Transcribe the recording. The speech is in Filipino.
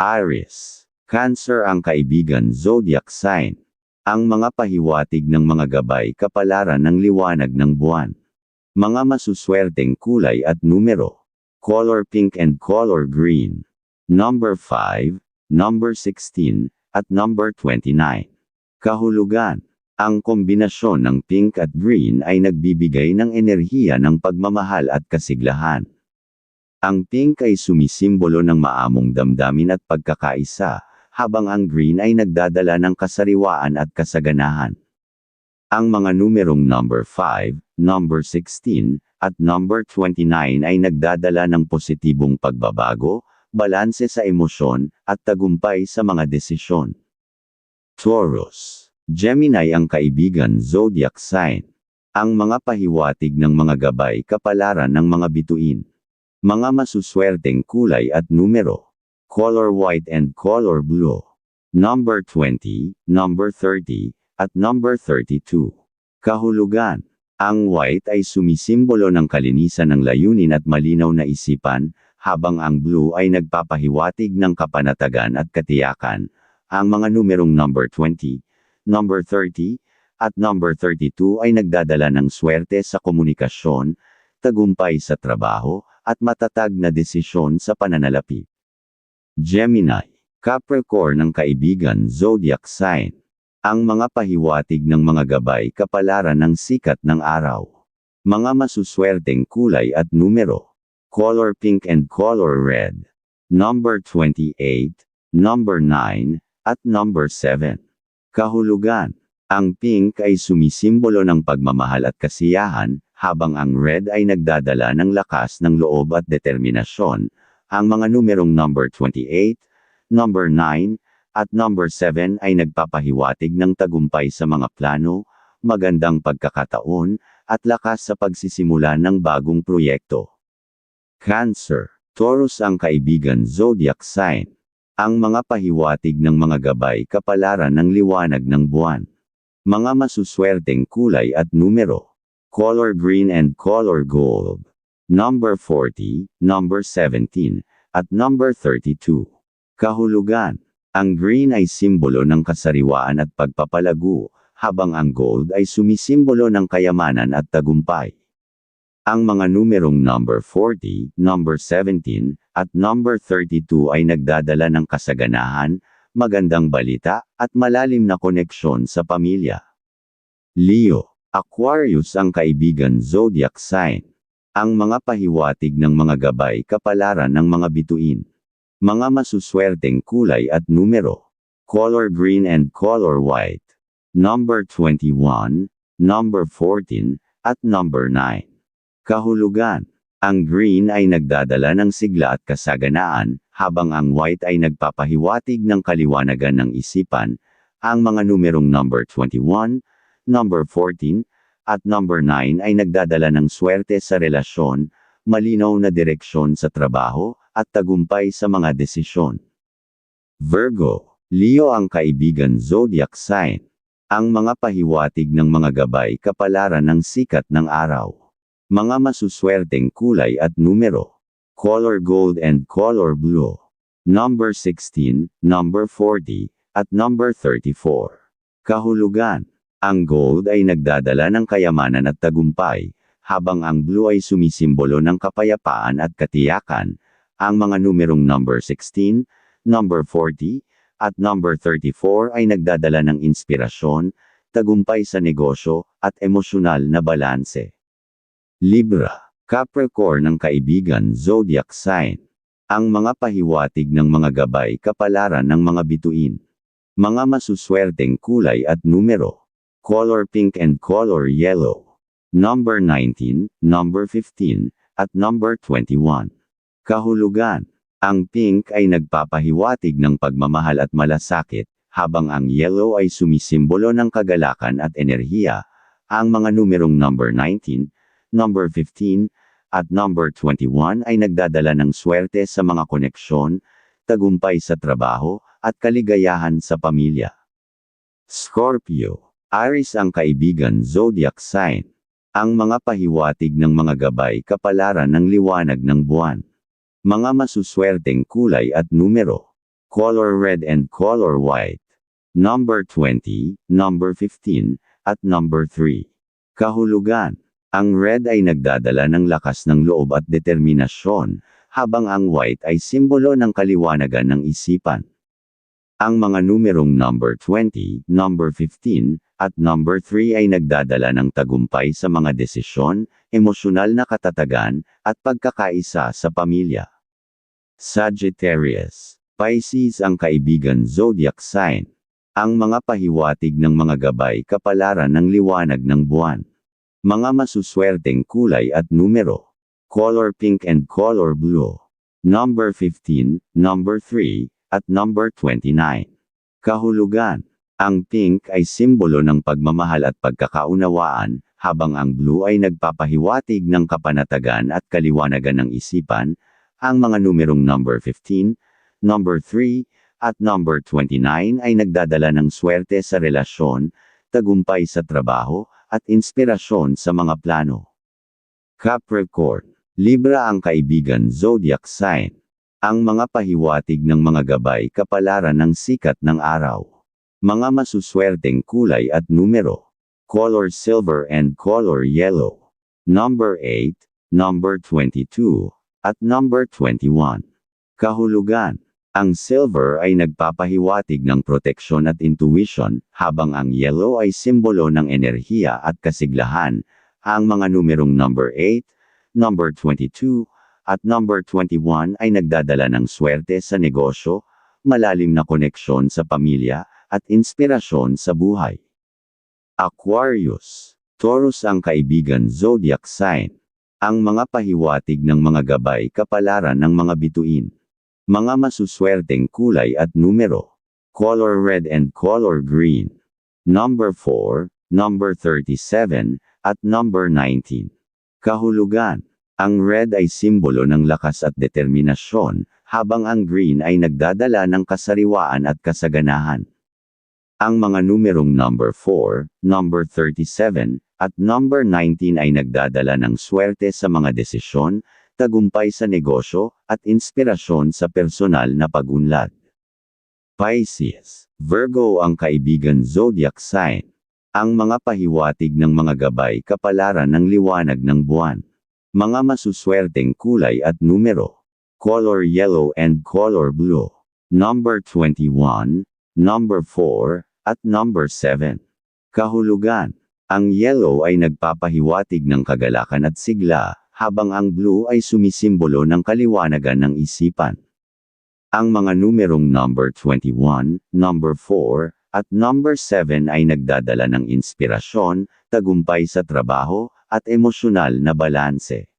Aries. Cancer ang kaibigan zodiac sign. Ang mga pahiwatig ng mga gabay kapalaran ng liwanag ng buwan. Mga masuswerteng kulay at numero. Color pink and color green. Number 5, number 16, at number 29. Kahulugan. Ang kombinasyon ng pink at green ay nagbibigay ng enerhiya ng pagmamahal at kasiglahan. Ang pink ay sumisimbolo ng maamong damdamin at pagkakaisa, habang ang green ay nagdadala ng kasariwaan at kasaganahan. Ang mga numerong number 5, number 16, at number 29 ay nagdadala ng positibong pagbabago, balanse sa emosyon, at tagumpay sa mga desisyon. Taurus. Gemini ang kaibigan zodiac sign. Ang mga pahiwatig ng mga gabay kapalaran ng mga bituin. Mga masuswerteng kulay at numero. Color white and color blue. Number 20, number 30, at number 32. Kahulugan. Ang white ay sumisimbolo ng kalinisan ng layunin at malinaw na isipan, habang ang blue ay nagpapahiwatig ng kapanatagan at katiyakan. Ang mga numerong number 20, number 30, at number 32 ay nagdadala ng swerte sa komunikasyon, tagumpay sa trabaho, at matatag na desisyon sa pananalapi. Gemini, Capricorn ng kaibigan zodiac sign. Ang mga pahiwatig ng mga gabay kapalaran ng sikat ng araw. Mga masuswerteng kulay at numero. Color pink and color red. Number 28, number 9, at number 7. Kahulugan. Ang pink ay sumisimbolo ng pagmamahal at kasiyahan, habang ang red ay nagdadala ng lakas ng loob at determinasyon. Ang mga numerong number 28, number 9, at number 7 ay nagpapahiwatig ng tagumpay sa mga plano, magandang pagkakataon, at lakas sa pagsisimula ng bagong proyekto. Cancer. Taurus ang kaibigan zodiac sign. Ang mga pahiwatig ng mga gabay kapalaran ng liwanag ng buwan. Mga masuswerteng kulay at numero. Color green and color gold. Number 40, number 17, at number 32. Kahulugan. Ang green ay simbolo ng kasariwaan at pagpapalago, habang ang gold ay sumisimbolo ng kayamanan at tagumpay. Ang mga numerong number 40, number 17, at number 32 ay nagdadala ng kasaganahan, magandang balita, at malalim na koneksyon sa pamilya. Leo, Aquarius ang kaibigan zodiac sign. Ang mga pahiwatig ng mga gabay kapalaran ng mga bituin. Mga masuswerteng kulay at numero. Color green and color white. Number 21, number 14, at number 9. Kahulugan. Ang green ay nagdadala ng sigla at kasaganaan, habang ang white ay nagpapahiwatig ng kaliwanagan ng isipan. Ang mga numerong number 21, number 14, at number 9 ay nagdadala ng swerte sa relasyon, malinaw na direksyon sa trabaho, at tagumpay sa mga desisyon. Virgo, Leo ang kaibigan zodiac sign. Ang mga pahiwatig ng mga gabay kapalaran ng sikat ng araw. Mga masuswerteng kulay at numero. Color gold and color blue. Number 16, number 40, at number 34. Kahulugan. Ang gold ay nagdadala ng kayamanan at tagumpay, habang ang blue ay sumisimbolo ng kapayapaan at katiyakan. Ang mga numerong number 16, number 40, at number 34 ay nagdadala ng inspirasyon, tagumpay sa negosyo, at emosyonal na balanse. Libra, Capricorn ng kaibigan zodiac sign. Ang mga pahiwatig ng mga gabay kapalaran ng mga bituin. Mga masuswerteng kulay at numero. Color pink and color yellow. Number 19, number 15, at number 21. Kahulugan. Ang pink ay nagpapahiwatig ng pagmamahal at malasakit, habang ang yellow ay sumisimbolo ng kagalakan at enerhiya. Ang mga numerong number 19, number 15, at number 21 ay nagdadala ng swerte sa mga koneksyon, tagumpay sa trabaho, at kaligayahan sa pamilya. Scorpio, Aries ang kaibigan zodiac sign. Ang mga pahiwatig ng mga gabay kapalaran ng liwanag ng buwan. Mga masuswerteng kulay at numero. color red and color white. Number 20, number 15, at number 3. Kahulugan. Ang red ay nagdadala ng lakas ng loob at determinasyon, habang ang white ay simbolo ng kaliwanagan ng isipan. Ang mga numerong number 20, number 15, at number 3 ay nagdadala ng tagumpay sa mga desisyon, emosyonal na katatagan, at pagkakaisa sa pamilya. Sagittarius. Pisces ang kaibigan zodiac sign. Ang mga pahiwatig ng mga gabay kapalaran ng liwanag ng buwan. Mga masuswerteng kulay at numero. Color pink and color blue. Number 15, number 3, at number 29. Kahulugan. Ang pink ay simbolo ng pagmamahal at pagkakaunawaan, habang ang blue ay nagpapahiwatig ng kapanatagan at kaliwanagan ng isipan, ang mga numerong number 15, number 3, at number 29 ay nagdadala ng swerte sa relasyon, tagumpay sa trabaho, at inspirasyon sa mga plano. Capricorn. Libra ang kaibigan zodiac sign. Ang mga pahiwatig ng mga gabay kapalaran ng sikat ng araw. Mga masuswerteng kulay at numero. Color silver and color yellow. Number 8, number 22, at number 21. Kahulugan. Ang silver ay nagpapahiwatig ng proteksyon at intuition, habang ang yellow ay simbolo ng enerhiya at kasiglahan. Ang mga numerong number 8, number 22, at number 21 ay nagdadala ng swerte sa negosyo, malalim na koneksyon sa pamilya, at inspirasyon sa buhay. Aquarius. Taurus ang kaibigan zodiac sign. Ang mga pahiwatig ng mga gabay kapalaran ng mga bituin. Mga masuswerteng kulay at numero. Color red and color green. Number 4, number 37, at number 19. Kahulugan. Ang red ay simbolo ng lakas at determinasyon, habang ang green ay nagdadala ng kasariwaan at kasaganahan. Ang mga numerong number 4, number 37, at number 19 ay nagdadala ng swerte sa mga desisyon, tagumpay sa negosyo, at inspirasyon sa personal na pagunlad. Pisces. Virgo ang kaibigan zodiac sign. Ang mga pahiwatig ng mga gabay kapalaran ng liwanag ng buwan. Mga masuswerteng kulay at numero. Color yellow and color blue. Number 21, number 4, at number 7. Kahulugan. Ang yellow ay nagpapahiwatig ng kagalakan at sigla, habang ang blue ay sumisimbolo ng kaliwanagan ng isipan. Ang mga numerong number 21, number 4, at number 7 ay nagdadala ng inspirasyon, tagumpay sa trabaho, at emosyonal na balanse.